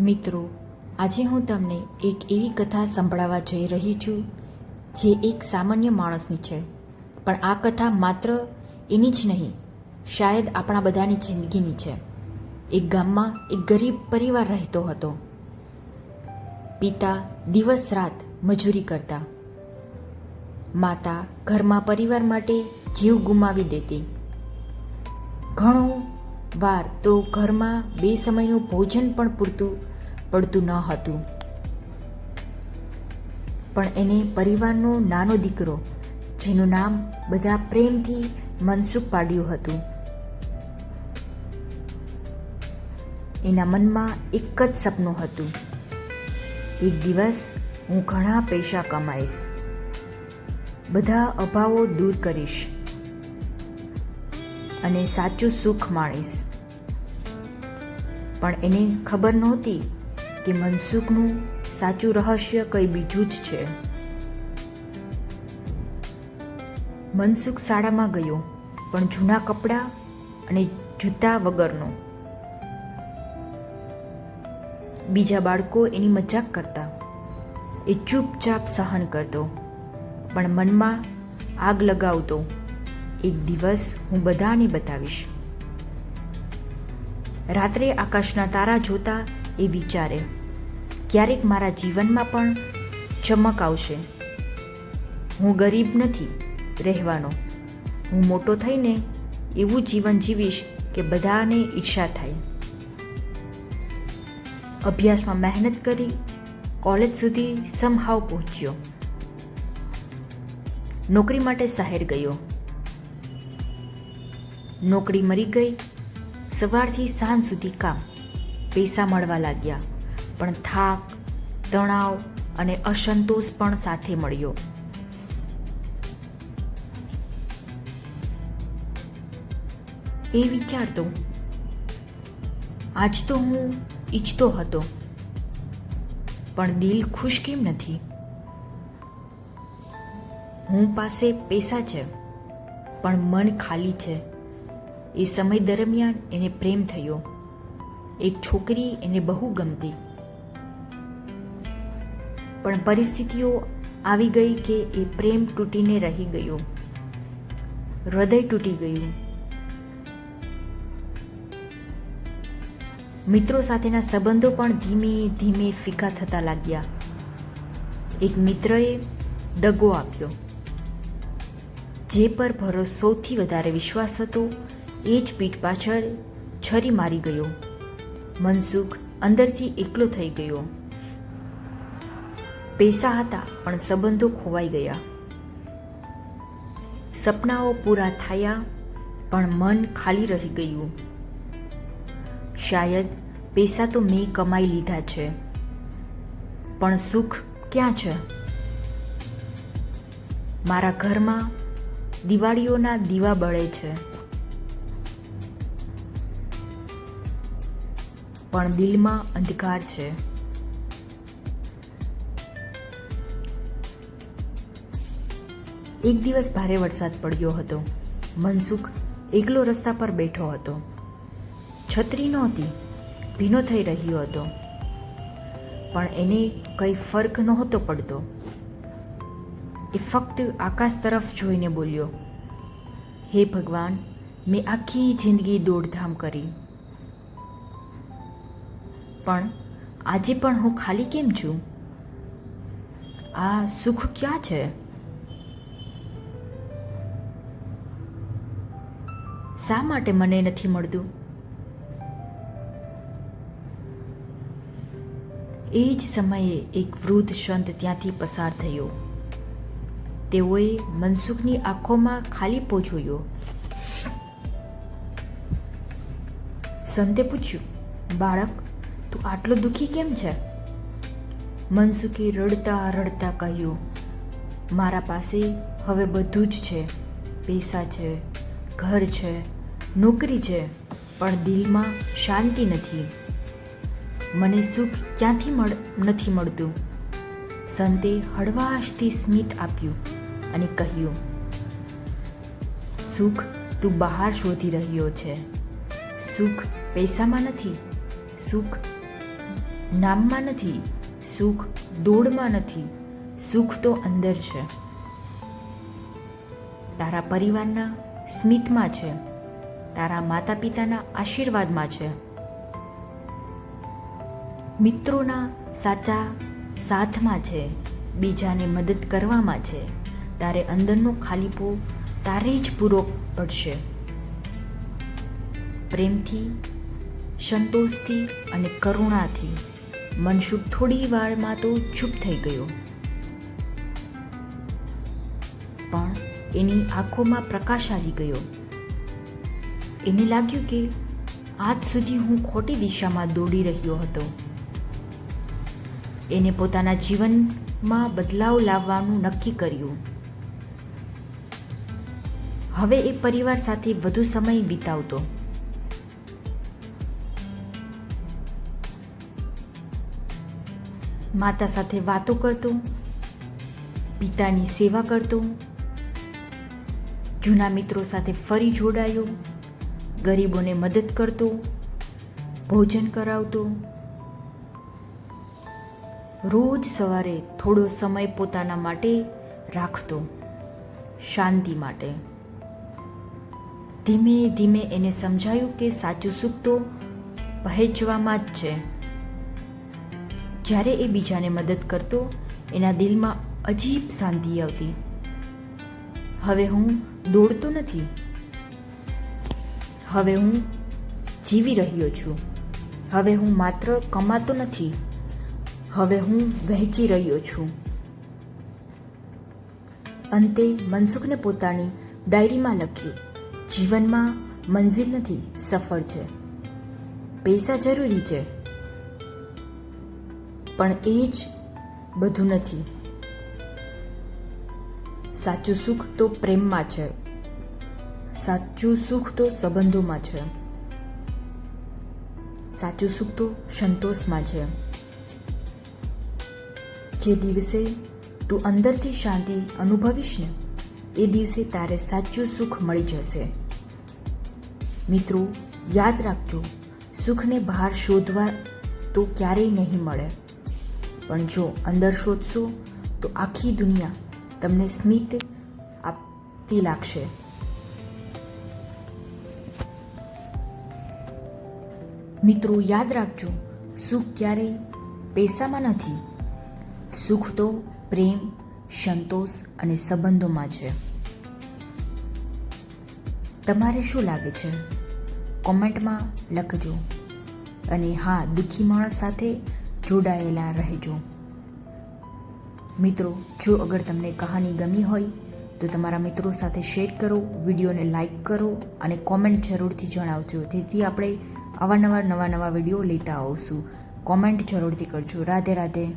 મિત્રો, આજે હું તમને એક એવી કથા સંભળાવવા જઈ રહી છું, જે એક સામાન્ય માણસની છે. પણ આ કથા માત્ર એની જ નહીં, શાયદ આપણા બધાની જિંદગીની છે. એક ગામમાં એક ગરીબ પરિવાર રહેતો હતો. પિતા દિવસ રાત મજૂરી કરતા. માતા ઘરમાં પરિવાર માટે જીવ ગુમાવી દેતી. ઘણું વાર તો ઘરમાં બે સમયનું ભોજન પણ પૂરતું પડતું ન હતું. પણ એને પરિવારનો નાનો દીકરો, જેનું નામ બધા પ્રેમથી મનસુખ પાડ્યું હતું. એના મનમાં એક જ સપનું હતું. એક દિવસ હું ઘણા પૈસા કમાઈશ. બધા અભાવો દૂર કરીશ. અને સાચું સુખ માણીશ. પણ એને ખબર નહોતી કે મનસુખનું સાચું રહસ્ય કંઈ બીજું જ છે. મનસુખ શાળામાં ગયો, પણ જૂના કપડાં અને જૂતા વગરનો. બીજા બાળકો એની મજાક કરતા. એ ચૂપચાપ સહન કરતો, પણ મનમાં આગ લગાવતો. એક દિવસ હું બધાને બતાવીશ. રાત્રે આકાશના તારા જોતા એ વિચારે, ક્યારેક મારા જીવનમાં પણ ચમક આવશે. હું ગરીબ નથી રહેવાનો. હું મોટો થઈને એવું જીવન જીવીશ કે બધાને ઈર્ષા થાય. અભ્યાસમાં મહેનત કરી કોલેજ સુધી સમહાવ પહોંચ્યો. નોકરી માટે શહેર ગયો. નોકરી મરી ગઈ. સવારથી સાંજ સુધી કામ. પૈસા મળવા લાગ્યા, પણ થાક, તણાવ અને અસંતોષ પણ સાથે મળ્યો. એ વિચારતો, આજ તો હું ઈચ્છતો હતો, પણ દિલ ખુશ કેમ નથી? હું પાસે પૈસા છે, પણ મન ખાલી છે. એ સમય દરમિયાન એને પ્રેમ થયો. એક છોકરી એને બહુ ગમતી. પણ પરિસ્થિતિઓ આવી ગઈ કે એ પ્રેમ તૂટીને રહી ગયો. હૃદય તૂટી ગયું. મિત્રો સાથેના સંબંધો પણ ધીમે ધીમે ફીકા થતા લાગ્યા. એક મિત્રએ દગો આપ્યો. જે પર ભરોસો સૌથી વધારે વિશ્વાસ હતો એ જ પીઠ પાછળ છરી મારી ગયો. મનસુખ અંદરથી એકલો થઈ ગયો. પૈસા હતા, પણ સંબંધો ખોવાઈ ગયા. સપનાઓ પૂરા થયા, પણ મન ખાલી રહી ગયું. શાયદ પૈસા તો મેં કમાઈ લીધા છે. પણ સુખ ક્યાં છે? મારા ઘરમાં દિવાળીઓના દીવા બળે છે. પણ દિલમાં અંધકાર છે. એક દિવસ ભારે વરસાદ પડ્યો હતો. મનસુખ એકલો રસ્તા પર બેઠો હતો. છત્રી નહોતી, ભીનો થઈ રહ્યો હતો. પણ એને કંઈ ફર્ક નહોતો પડતો. એ ફક્ત આકાશ તરફ જોઈને બોલ્યો, હે ભગવાન, મેં આખી જિંદગી દોડધામ કરી. પણ આજે પણ હું ખાલી કેમ છું? આ સુખ ક્યાં છે? શા માટે મને નથી મળતું? એ જ સમયે એક વૃદ્ધ સંત ત્યાંથી પસાર થયો. તેઓએ મનસુખની આંખોમાં ખાલીપો જોયો. સંતે પૂછ્યું, બાળક તું આટલો દુઃખી કેમ છે? મનસુખી રડતા રડતા કહ્યું, મારા પાસે હવે બધું જ છે. પૈસા છે, ઘર છે, નોકરી છે, પણ દિલમાં શાંતિ નથી. મને સુખ ક્યાંથી મળ, નથી મળતું. સંતે હળવાશથી સ્મિત આપ્યું અને કહ્યું, સુખ તું બહાર શોધી રહ્યો છે. સુખ પૈસામાં નથી. સુખ નામમાં નથી, સુખ દોડમાં નથી, સુખ તો અંદર છે. તારા પરિવારના સ્મિતમાં છે, તારા માતા પિતાના આશીર્વાદમાં છે. મિત્રોના સાચા સાથમાં છે, બીજાને મદદ કરવામાં છે. તારે અંદરનો ખાલીપો તારે જ પૂરો પડશે. પ્રેમથી, સંતોષથી અને કરુણાથી. મનસુખ થોડી વારમાં તો ચૂપ થઈ ગયો. પણ એની આંખોમાં પ્રકાશ આવી ગયો. એને લાગ્યું કે આજ સુધી હું ખોટી દિશામાં દોડી રહ્યો હતો. એને પોતાના જીવનમાં બદલાવ લાવવાનું નક્કી કર્યું. હવે એ પરિવાર સાથે વધુ સમય વિતાવતો. માતા સાથે વાતો કરતો, પિતાની સેવા કરતો, જૂના મિત્રો સાથે ફરી જોડાયો, ગરીબોને મદદ કરતો, ભોજન કરાવતો. રોજ સવારે થોડો સમય પોતાના માટે રાખતો, શાંતિ માટે. ધીમે ધીમે એને સમજાયું કે સાચું સુખ તો વહેંચવામાં જ છે. જ્યારે એ બીજાને મદદ કરતો, એના દિલમાં અજીબ શાંતિ આવતી. હવે હું દોડતો નથી. હવે હું જીવી રહ્યો છું. હવે હું માત્ર કમાતો નથી. હવે હું વહેંચી રહ્યો છું. અંતે મનસુખને પોતાની ડાયરીમાં લખ્યું, જીવનમાં મંજિલ નથી, સફળ છે. પૈસા જરૂરી છે. પણ એ જ બધું નથી. સાચું સુખ તો પ્રેમમાં છે. સાચું સુખ તો સંબંધોમાં છે. સાચું સુખ તો સંતોષમાં છે. જે દિવસે તું અંદરથી શાંતિ અનુભવીશ ને, એ દિવસે તારે સાચું સુખ મળી જશે. મિત્રો, યાદ રાખજો, સુખને બહાર શોધવા તો ક્યારેય નહીં મળે. પણ જો અંદર શોધશો, તો આખી દુનિયા તમને સ્મિત આપતી લાગશે. મિત્રો, યાદ રાખજો, સુખ ક્યારેય પૈસામાં નથી. સુખ તો પ્રેમ, સંતોષ અને સંબંધોમાં છે. તમારે શું લાગે છે? કોમેન્ટમાં લખજો. અને હા, દુઃખી માણસ સાથે જોડાયેલા રહેજો. મિત્રો, જો અગર તમને કહાની ગમી હોય, તો તમારા મિત્રો સાથે શેર કરો, વિડીયોને લાઈક કરો અને કોમેન્ટ જરૂરથી જણાવજો. જેથી આપણે અવારનવાર નવા નવા વીડિયો લેતા આવશું. કોમેન્ટ જરૂરથી કરજો. રાધે રાધે.